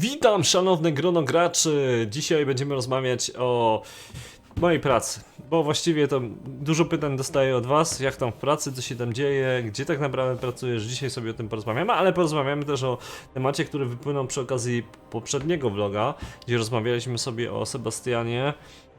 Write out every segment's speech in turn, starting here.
Witam szanowne grono graczy! Dzisiaj będziemy rozmawiać o mojej pracy, bo właściwie to dużo pytań dostaję od was, jak tam w pracy, co się tam dzieje, gdzie tak naprawdę pracujesz, dzisiaj sobie o tym porozmawiamy, ale porozmawiamy też o temacie, który wypłynął przy okazji poprzedniego vloga, gdzie rozmawialiśmy sobie o Sebastianie,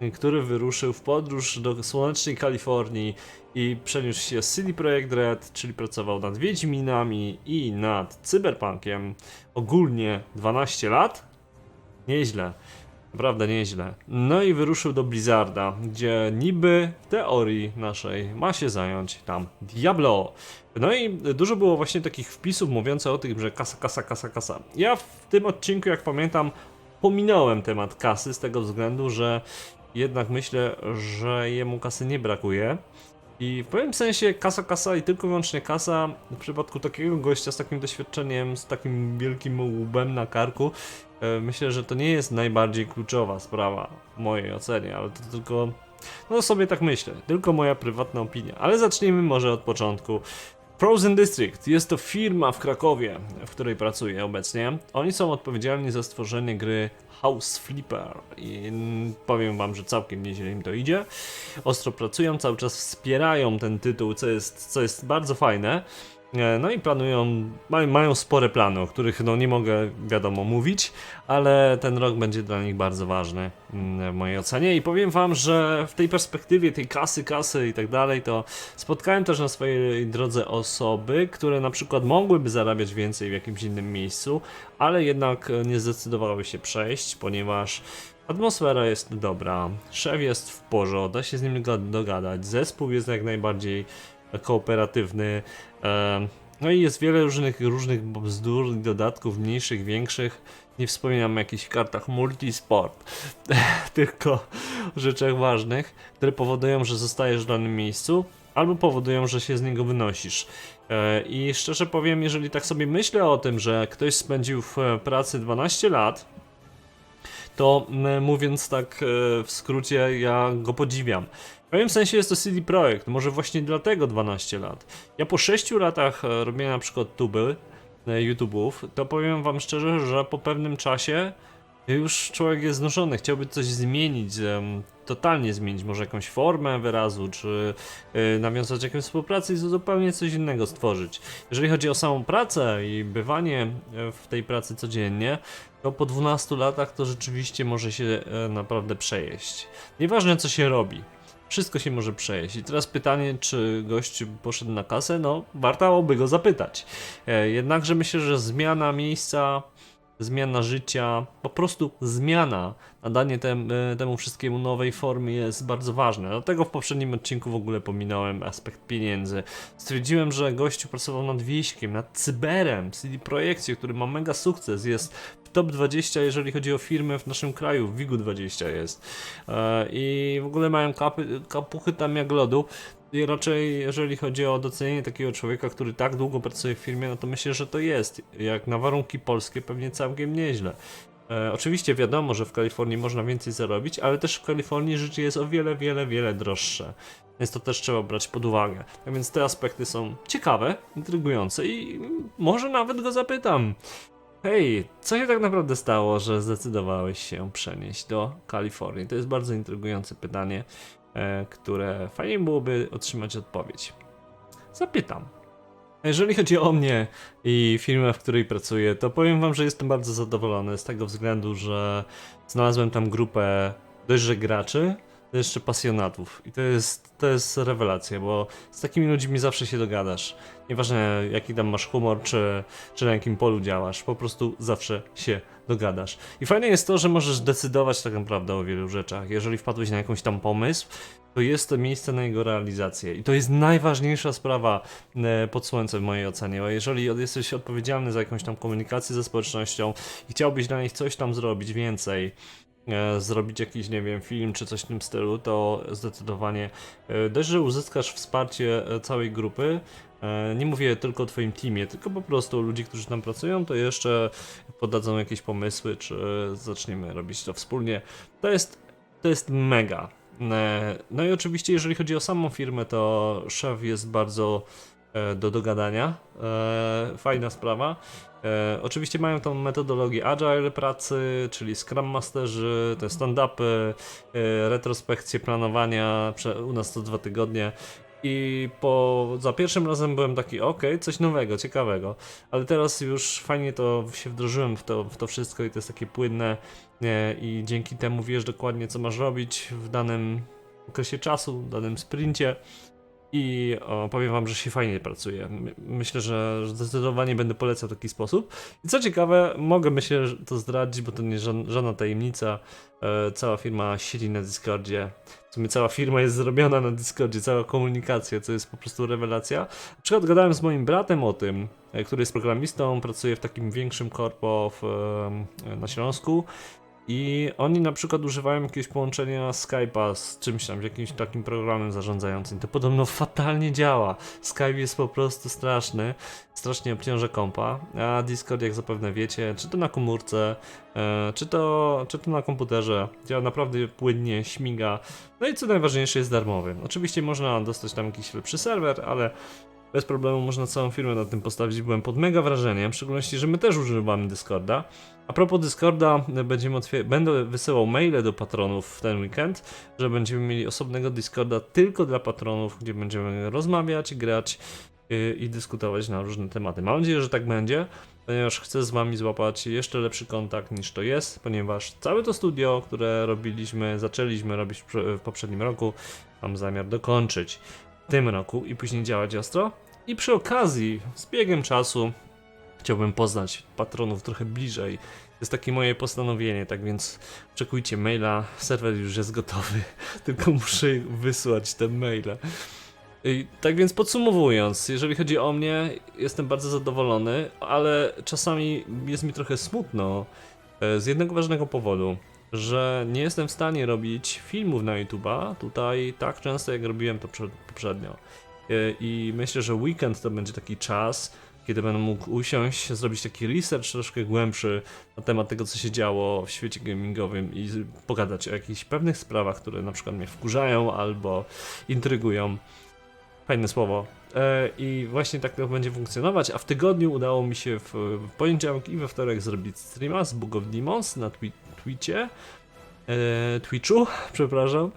który wyruszył w podróż do słonecznej Kalifornii i przeniósł się z CD Projekt Red, czyli pracował nad Wiedźminami i nad Cyberpunkiem. Ogólnie 12 lat? Nieźle. Naprawdę nieźle. No i wyruszył do Blizzarda, gdzie niby w teorii naszej ma się zająć tam Diablo. No i dużo było właśnie takich wpisów mówiących o tym, że kasa, kasa, kasa, kasa. Ja w tym odcinku, jak pamiętam, pominąłem temat kasy z tego względu, że jednak myślę, że jemu kasy nie brakuje. I w pewnym sensie kasa, kasa i tylko wyłącznie kasa w przypadku takiego gościa z takim doświadczeniem, z takim wielkim łbem na karku, e, myślę, że to nie jest najbardziej kluczowa sprawa w mojej ocenie, ale to tylko, no sobie tak myślę, tylko moja prywatna opinia. Ale zacznijmy może od początku. Frozen District jest to firma w Krakowie, w której pracuję obecnie. Oni są odpowiedzialni za stworzenie gry House Flipper i powiem wam, że całkiem nieźle im to idzie. Ostro pracują, cały czas wspierają ten tytuł, co jest, co jest bardzo fajne. No i planują, mają, spore plany, o których no nie mogę wiadomo mówić, ale ten rok będzie dla nich bardzo ważny mm, w mojej ocenie i powiem wam, że w tej perspektywie tej kasy, kasy i tak dalej, to spotkałem też na swojej drodze osoby, które na przykład mogłyby zarabiać więcej w jakimś innym miejscu, ale jednak nie zdecydowały się przejść, ponieważ Atmosfera jest dobra, szef jest w porządku, da się z nim ga- dogadać, zespół jest jak najbardziej kooperatywny. No i jest wiele różnych, różnych bzdur dodatków, mniejszych, większych. Nie wspominam o jakichś kartach multisport, tylko rzeczach ważnych, które powodują, że zostajesz w danym miejscu, albo powodują, że się z niego wynosisz. E, I szczerze powiem, jeżeli tak sobie myślę o tym, że ktoś spędził w e, pracy 12 lat, to mówiąc tak e, w skrócie, ja go podziwiam. W pewnym sensie jest to CD Projekt, może właśnie dlatego 12 lat. Ja po 6 latach e, robienia na przykład tuby, e, YouTube'ów, to powiem wam szczerze, że po pewnym czasie już człowiek jest znużony, chciałby coś zmienić, totalnie zmienić, może jakąś formę wyrazu, czy y, nawiązać jakąś współpracę i zupełnie coś innego stworzyć. Jeżeli chodzi o samą pracę i bywanie e, w tej pracy codziennie, to po 12 latach to rzeczywiście może się e, naprawdę przejeść. Nieważne co się robi. Wszystko się może przejeść. I teraz pytanie, czy gość poszedł na kasę? No, warto go zapytać. E, jednakże myślę, że zmiana miejsca, zmiana życia, po prostu zmiana, nadanie tem, e, temu wszystkiemu nowej formy jest bardzo ważne. Dlatego w poprzednim odcinku w ogóle pominąłem aspekt pieniędzy. Stwierdziłem, że gościu pracował nad wieśkiem, nad cyberem, CD Projekcie, który ma mega sukces, jest w top 20, jeżeli chodzi o firmy w naszym kraju, w WIG-u 20 jest. E, I w ogóle mają kapuchy tam jak lodu. I raczej, jeżeli chodzi o docenienie takiego człowieka, który tak długo pracuje w firmie, no to myślę, że to jest. Jak na warunki polskie, pewnie całkiem nieźle. E, oczywiście wiadomo, że w Kalifornii można więcej zarobić, ale też w Kalifornii życie jest o wiele, wiele, wiele droższe. Więc to też trzeba brać pod uwagę. Tak więc te aspekty są ciekawe, intrygujące i może nawet go zapytam. Hej, co się tak naprawdę stało, że zdecydowałeś się przenieść do Kalifornii? To jest bardzo intrygujące pytanie, które fajnie byłoby otrzymać odpowiedź. Zapytam. Jeżeli chodzi o mnie i firmę, w której pracuję, to powiem wam, że jestem bardzo zadowolony z tego względu, że znalazłem tam grupę dość, graczy, jeszcze pasjonatów. I to jest, to jest rewelacja, bo z takimi ludźmi zawsze się dogadasz. Nieważne jaki tam masz humor, czy, czy na jakim polu działasz, po prostu zawsze się dogadasz. I fajne jest to, że możesz decydować tak naprawdę o wielu rzeczach. Jeżeli wpadłeś na jakąś tam pomysł, to jest to miejsce na jego realizację. I to jest najważniejsza sprawa e, pod słońcem w mojej ocenie, bo jeżeli jesteś odpowiedzialny za jakąś tam komunikację ze społecznością i chciałbyś dla nich coś tam zrobić więcej, zrobić jakiś, nie wiem, film czy coś w tym stylu, to zdecydowanie e, dość, że uzyskasz wsparcie e, całej grupy. E, Nie mówię tylko o Twoim teamie, tylko po prostu ludzi, którzy tam pracują, to jeszcze podadzą jakieś pomysły, czy zaczniemy robić to wspólnie. To jest, to jest mega. E, No i oczywiście, jeżeli chodzi o samą firmę, to szef jest bardzo e, do dogadania. E, fajna sprawa. E, oczywiście mają tą metodologię agile pracy, czyli Scrum Masterzy, te stand-upy, e, retrospekcje planowania, u nas to dwa tygodnie. I po, za pierwszym razem byłem taki, ok, coś nowego, ciekawego, ale teraz już fajnie to się wdrożyłem w to, w to wszystko i to jest takie płynne e, i dzięki temu wiesz dokładnie co masz robić w danym okresie czasu, w danym sprincie i o, powiem wam, że się fajnie pracuje. My- Myślę, że zdecydowanie będę polecał taki sposób. I co ciekawe, mogę myślę to zdradzić, bo to nie ża- żadna tajemnica. E, cała firma siedzi na Discordzie. W sumie cała firma jest zrobiona na Discordzie, cała komunikacja, co jest po prostu rewelacja. Na przykład gadałem z moim bratem o tym, e, który jest programistą, pracuje w takim większym korpo w, e, na Śląsku. I oni na przykład używają jakiegoś połączenia Skype'a z czymś tam, jakimś takim programem zarządzającym. To podobno fatalnie działa. Skype jest po prostu straszny, strasznie obciąża kompa, a Discord, jak zapewne wiecie, czy to na komórce, e, czy, to, czy to na komputerze, działa naprawdę płynnie, śmiga. No i co najważniejsze, jest darmowy. Oczywiście można dostać tam jakiś lepszy serwer, ale bez problemu można całą firmę na tym postawić. Byłem pod mega wrażeniem, w szczególności, że my też używamy Discorda. A propos Discorda, będziemy będę wysyłał maile do patronów w ten weekend, że będziemy mieli osobnego Discorda tylko dla patronów, gdzie będziemy rozmawiać, grać yy, i dyskutować na różne tematy. Mam nadzieję, że tak będzie, ponieważ chcę z wami złapać jeszcze lepszy kontakt niż to jest, ponieważ całe to studio, które robiliśmy, zaczęliśmy robić w prze- w poprzednim roku, mam zamiar dokończyć tym roku i później działać ostro. I przy okazji, z biegiem czasu, chciałbym poznać patronów trochę bliżej. jest takie moje postanowienie, tak więc oczekujcie maila. Serwer już jest gotowy, tylko muszę wysłać te maile. I tak więc podsumowując, jeżeli chodzi o mnie, jestem bardzo zadowolony, ale czasami jest mi trochę smutno e, z jednego ważnego powodu, że nie jestem w stanie robić filmów na YouTube'a tutaj tak często, jak robiłem to prze- poprzednio. E, I myślę, że weekend to będzie taki czas, kiedy będę mógł usiąść, zrobić taki research troszkę głębszy na temat tego, co się działo w świecie gamingowym i pogadać o jakichś pewnych sprawach, które na przykład mnie wkurzają albo intrygują. Fajne słowo. E, I właśnie tak to będzie funkcjonować, a w tygodniu udało mi się w, poniedziałek i we wtorek zrobić streama z Book of Demons na twi Twitcie, e, Twitchu, przepraszam,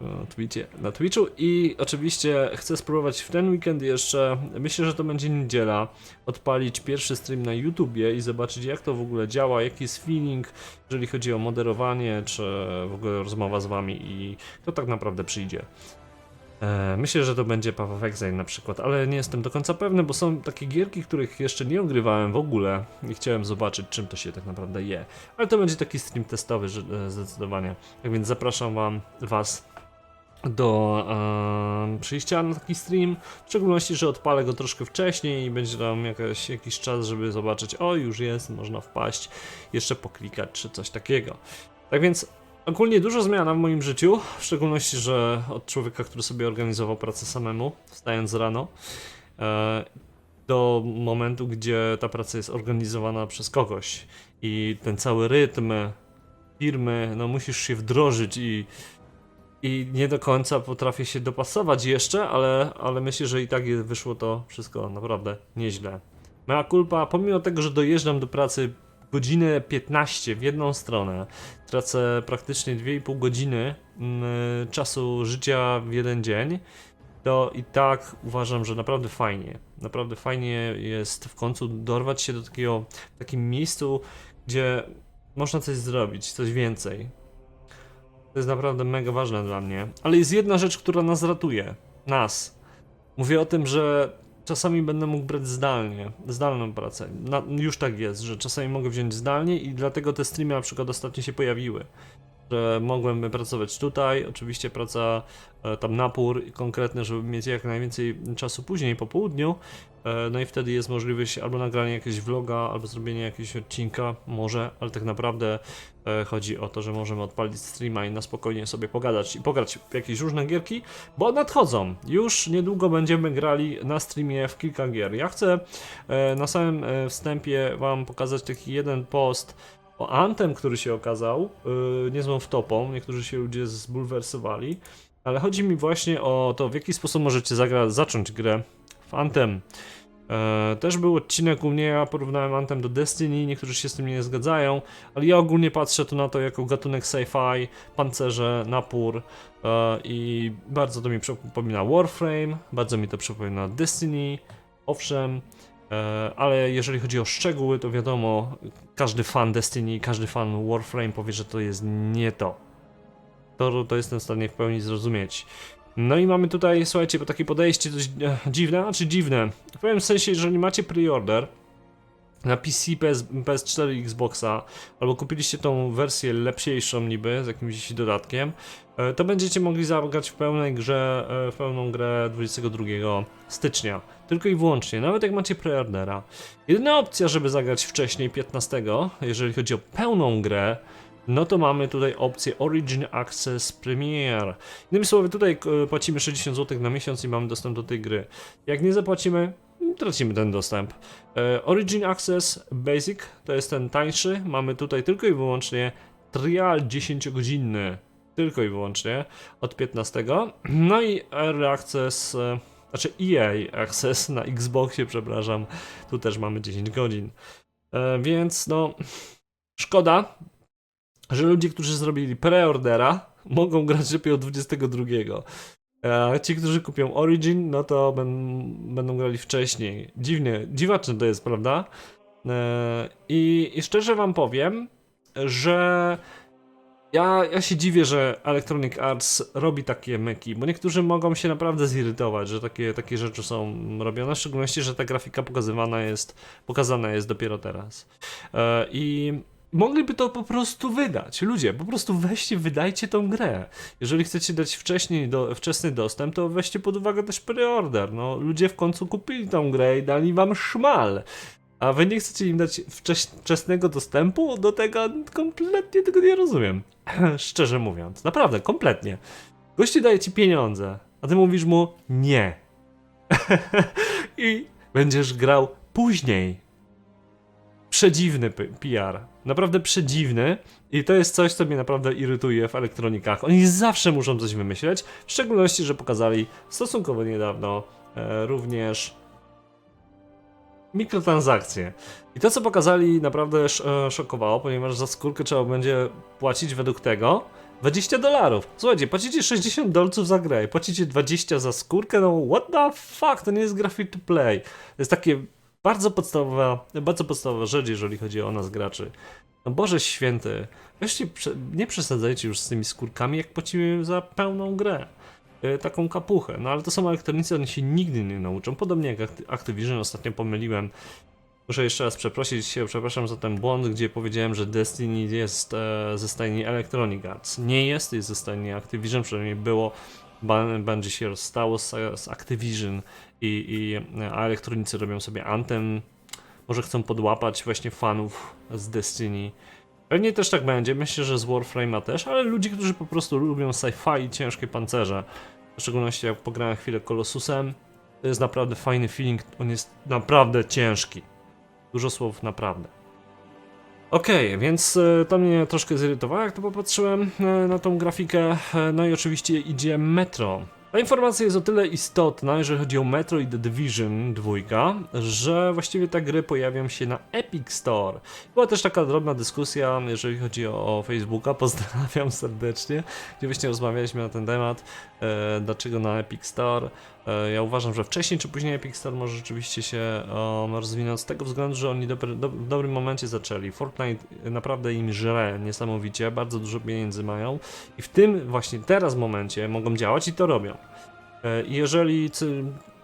o, Twitcie, na Twitchu i oczywiście chcę spróbować w ten weekend jeszcze, myślę, że to będzie niedziela, odpalić pierwszy stream na YouTubie i zobaczyć jak to w ogóle działa, jaki jest feeling, jeżeli chodzi o moderowanie, czy w ogóle rozmowa z wami i kto tak naprawdę przyjdzie. E, Myślę, że to będzie Path of Exile na przykład, ale nie jestem do końca pewny, bo są takie gierki, których jeszcze nie ogrywałem w ogóle i chciałem zobaczyć, czym to się tak naprawdę je. Ale to będzie taki stream testowy e, zdecydowanie. Tak więc zapraszam wam, was do e, przyjścia na taki stream, w szczególności, że odpalę go troszkę wcześniej i będzie tam jakaś, jakiś czas, żeby zobaczyć, o już jest, można wpaść, jeszcze poklikać czy coś takiego. Tak więc Ogólnie dużo zmiana w moim życiu, w szczególności, że od człowieka, który sobie organizował pracę samemu, wstając rano, e, do momentu, gdzie ta praca jest organizowana przez kogoś i ten cały rytm firmy, no musisz się wdrożyć i, i nie do końca potrafię się dopasować jeszcze, ale, ale myślę, że i tak wyszło to wszystko naprawdę nieźle. Mea culpa, pomimo tego, że dojeżdżam do pracy godzinę 15 w jedną stronę, tracę praktycznie 2,5 godziny mm, czasu życia w jeden dzień, to i tak uważam, że naprawdę fajnie. Naprawdę fajnie jest w końcu dorwać się do takiego w takim miejscu, gdzie można coś zrobić, coś więcej. To jest naprawdę mega ważne dla mnie. Ale jest jedna rzecz, która nas ratuje. Nas. Mówię o tym, że czasami będę mógł brać zdalnie, zdalną pracę. Na, już tak jest, że czasami mogę wziąć zdalnie i dlatego te streamy na przykład ostatnio się pojawiły. Że mogłem pracować tutaj, oczywiście praca e, tam napór konkretny, żeby mieć jak najwięcej czasu później po południu. E, no i wtedy jest możliwość albo nagrania jakiegoś vloga, albo zrobienia jakiegoś odcinka, może, ale tak naprawdę e, chodzi o to, że możemy odpalić streama i na spokojnie sobie pogadać i pograć w jakieś różne gierki, bo nadchodzą. Już niedługo będziemy grali na streamie w kilka gier. Ja chcę na samym wstępie Wam pokazać taki jeden post o Antem, który się okazał yy, niezłą wtopą. Niektórzy się ludzie zbulwersowali, ale chodzi mi właśnie o to, w jaki sposób możecie zacząć grę w Anthem. E, też był odcinek u mnie, ja porównałem Anthem do Destiny, niektórzy się z tym nie zgadzają, ale ja ogólnie patrzę tu na to jako gatunek sci-fi, pancerze, napór e, i bardzo to mi przypomina Warframe, bardzo mi to przypomina Destiny, owszem, ale jeżeli chodzi o szczegóły, to wiadomo, każdy fan Destiny, każdy fan Warframe powie, że to jest nie to. To, to jestem w stanie w pełni zrozumieć. No i mamy tutaj, słuchajcie, takie podejście dość e, dziwne, znaczy dziwne. W pewnym sensie, jeżeli macie pre-order na PC, PS, PS4 i Xboxa, albo kupiliście tą wersję lepsiejszą niby, z jakimś dodatkiem, e, to będziecie mogli zagrać w pełnej grze, e, w pełną grę 22 stycznia. Tylko i wyłącznie, nawet jak macie preordera. Jedyna opcja, żeby zagrać wcześniej 15, jeżeli chodzi o pełną grę, no to mamy tutaj opcję Origin Access Premier. Innymi słowy, tutaj e, płacimy 60 zł na miesiąc i mamy dostęp do tej gry. Jak nie zapłacimy, tracimy ten dostęp. E, Origin Access Basic to jest ten tańszy. Mamy tutaj tylko i wyłącznie trial 10-godzinny. Tylko i wyłącznie od 15. No i Early Access, e, znaczy EA Access na Xboxie, przepraszam. Tu też mamy 10 godzin. E, Więc no, szkoda, że ludzie, którzy zrobili preordera, mogą grać dopiero 22. A ci, którzy kupią Origin, no to ben, będą grali wcześniej. Dziwnie, dziwaczne to jest, prawda? E, I, I szczerze wam powiem, że ja, ja się dziwię, że Electronic Arts robi takie myki, bo niektórzy mogą się naprawdę zirytować, że takie, takie rzeczy są robione, w szczególności, że ta grafika pokazywana jest, pokazana jest dopiero teraz. E, I mogliby to po prostu wydać. Ludzie, po prostu weźcie, wydajcie tą grę. Jeżeli chcecie dać wcześniej do, wczesny dostęp, to weźcie pod uwagę też preorder. No, ludzie w końcu kupili tą grę i dali wam szmal. A wy nie chcecie im dać wczesnego dostępu do tego? Kompletnie tego nie rozumiem. Szczerze mówiąc. Naprawdę, kompletnie. Gości daje ci pieniądze, a ty mówisz mu nie. I będziesz grał później. Przedziwny PR. Naprawdę przedziwny. I to jest coś, co mnie naprawdę irytuje w elektronikach. Oni zawsze muszą coś wymyśleć. W szczególności, że pokazali stosunkowo niedawno e, również mikrotransakcje. I to, co pokazali, naprawdę sz- e, szokowało, ponieważ za skórkę trzeba będzie płacić według tego 20 dolarów. Słuchajcie, płacicie 60 dolców za grę, płacicie 20 za skórkę, no what the fuck, to nie jest gra to play. To jest takie bardzo podstawowa, bardzo podstawowa rzecz, jeżeli chodzi o nas graczy. No Boże święty, weźcie, nie przesadzajcie już z tymi skórkami, jak płacimy za pełną grę. E, Taką kapuchę. No ale to są elektronicy, oni się nigdy nie nauczą. Podobnie jak Acti- Activision, ostatnio pomyliłem. Muszę jeszcze raz przeprosić się, przepraszam za ten błąd, gdzie powiedziałem, że Destiny jest e, ze stajni Electronic Arts. Nie jest, jest ze stajni Activision, przynajmniej było. Bungie się rozstało z, z Activision i, i a elektronicy robią sobie Anthem. Może chcą podłapać właśnie fanów z Destiny. Pewnie też tak będzie, myślę, że z Warframe'a też, ale ludzi, którzy po prostu lubią sci-fi i ciężkie pancerze. W szczególności jak pograłem chwilę Colossusem, to jest naprawdę fajny feeling, on jest naprawdę ciężki. Dużo słów naprawdę. Okej, więc e, to mnie troszkę zirytowało, jak to popatrzyłem e, na tą grafikę. E, No i oczywiście idzie Metro. Ta informacja jest o tyle istotna, jeżeli chodzi o Metro i The Division 2, że właściwie te gry pojawią się na Epic Store. Była też taka drobna dyskusja, jeżeli chodzi o Facebooka, pozdrawiam serdecznie, gdzie właśnie rozmawialiśmy na ten temat, e, dlaczego na Epic Store. E, ja uważam, że wcześniej czy później Epic Store może rzeczywiście się um, rozwinąć z tego względu, że oni dobry, do, w dobrym momencie zaczęli. Fortnite naprawdę im żre niesamowicie, bardzo dużo pieniędzy mają i w tym właśnie teraz momencie mogą działać i to robią. E, jeżeli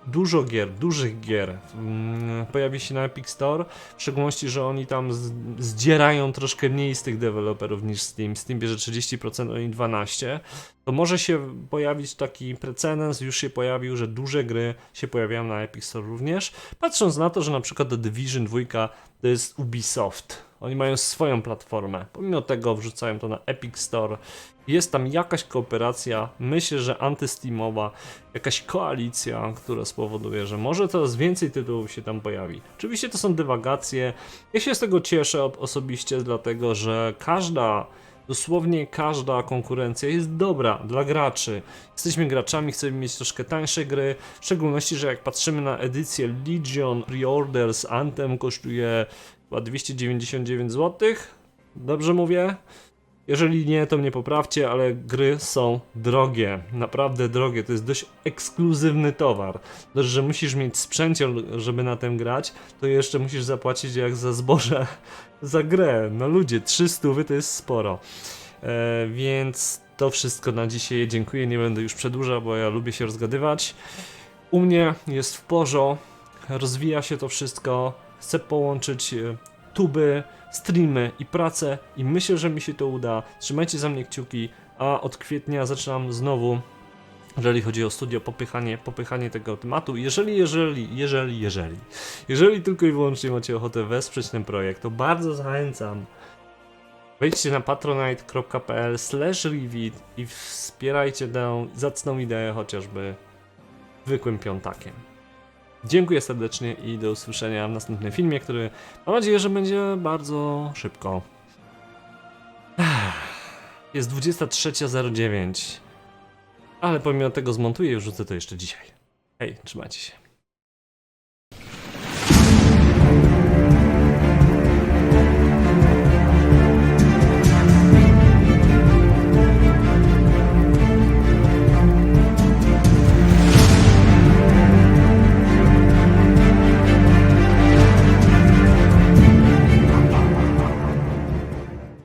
dużo gier, dużych gier mm, pojawi się na Epic Store, w szczególności, że oni tam zdzierają troszkę mniej z tych deweloperów niż Steam. Steam bierze 30%, oni 12%. To może się pojawić taki precedens, już się pojawił, że duże gry się pojawiają na Epic Store również. Patrząc na to, że na przykład The Division 2 to jest Ubisoft. Oni mają swoją platformę. Pomimo tego wrzucają to na Epic Store. Jest tam jakaś kooperacja, myślę, że antysteamowa, jakaś koalicja, która spowoduje, że może coraz więcej tytułów się tam pojawi. Oczywiście to są dywagacje. Ja się z tego cieszę osobiście, dlatego że każda Dosłownie każda konkurencja jest dobra dla graczy. Jesteśmy graczami, chcemy mieć troszkę tańsze gry, w szczególności, że jak patrzymy na edycję Legion Reorders Anthem kosztuje chyba 299 zł. Dobrze mówię? Jeżeli nie, to mnie poprawcie, ale gry są drogie, naprawdę drogie. To jest dość ekskluzywny towar. Dość, że musisz mieć sprzęciel, żeby na tym grać, to jeszcze musisz zapłacić jak za zboże za grę. No ludzie, 300 to jest sporo. E, więc to wszystko na dzisiaj. Dziękuję, nie będę już przedłużał, bo ja lubię się rozgadywać. U mnie jest w porządku, rozwija się to wszystko. Chcę połączyć e, tuby, streamy i pracę i myślę, że mi się to uda. Trzymajcie za mnie kciuki, a od kwietnia zaczynam znowu jeżeli chodzi o studio, popychanie, popychanie tego tematu. Jeżeli, jeżeli, jeżeli, jeżeli, jeżeli tylko i wyłącznie macie ochotę wesprzeć ten projekt, to bardzo zachęcam. Wejdźcie na patronite.pl slash i wspierajcie tę zacną ideę chociażby zwykłym piątakiem. Dziękuję serdecznie i do usłyszenia w następnym filmie, który mam nadzieję, że będzie bardzo szybko. Jest 23.09. Ale pomimo tego zmontuję i wrzucę to jeszcze dzisiaj. Hej, trzymajcie się.